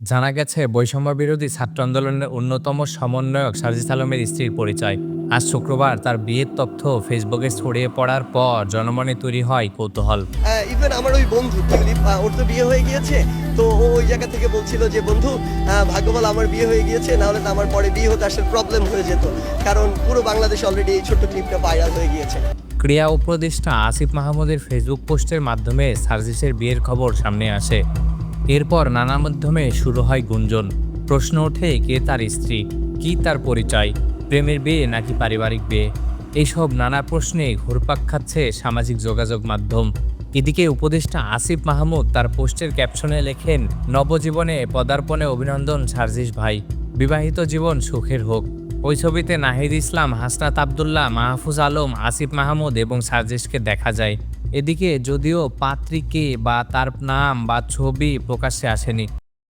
জানা গেছে বৈষম্য বিরোধী ছাত্র আন্দোলনের অন্যতম সমন্বয়ক সাজিদ আলমের স্ত্রীর পরিচয়। আজ শুক্রবার তার বিয়ের তথ্য ফেসবুকে ছড়িয়ে পড়ার পর জনমনে তৈরি হয় কৌতূহল। ইভেন আমার ওই বন্ধু ওর তো বিয়ে হয়ে গিয়েছে তো ও ওই জায়গা থেকে বলছিল যে বন্ধু আহ, ভাগ্য আমার বিয়ে হয়ে গিয়েছে নাহলে তো আমার পরে বিয়ে হতে আসলে প্রবলেম হয়ে যেত। কারণ পুরো বাংলাদেশ অলরেডি এই ছোট্ট ক্লিপটা ভাইরাল হয়ে গিয়েছে। ক্রিয়া উপদেষ্টা আসিফ মাহমুদের ফেসবুক পোস্টের মাধ্যমে সার্জিসের বিয়ের খবর সামনে আসে। এরপর নানা মাধ্যমে শুরু হয় গুঞ্জন। প্রশ্ন ওঠে, কে তার স্ত্রী? কি তার পরিচয়? প্রেমের বিয়ে নাকি পারিবারিক বিয়ে? এইসব নানা প্রশ্নে ঘুরপাক খাচ্ছে সামাজিক যোগাযোগ মাধ্যম। এদিকে উপদেষ্টা আসিফ মাহমুদ তার পোস্টের ক্যাপশনে লেখেন, নবজীবনে পদার্পণে অভিনন্দন সার্জিস ভাই। বিবাহিত জীবন সুখের হোক। ওই ছবিতে নাহিদ ইসলাম, হাসনাত আবদুল্লাহ, মাহফুজ আলম, আসিফ মাহমুদ এবং সাজেশকে দেখা যায়। এদিকে যদিও পাত্রী কে বা তার নাম বা ছবি প্রকাশ্যে আসেনি।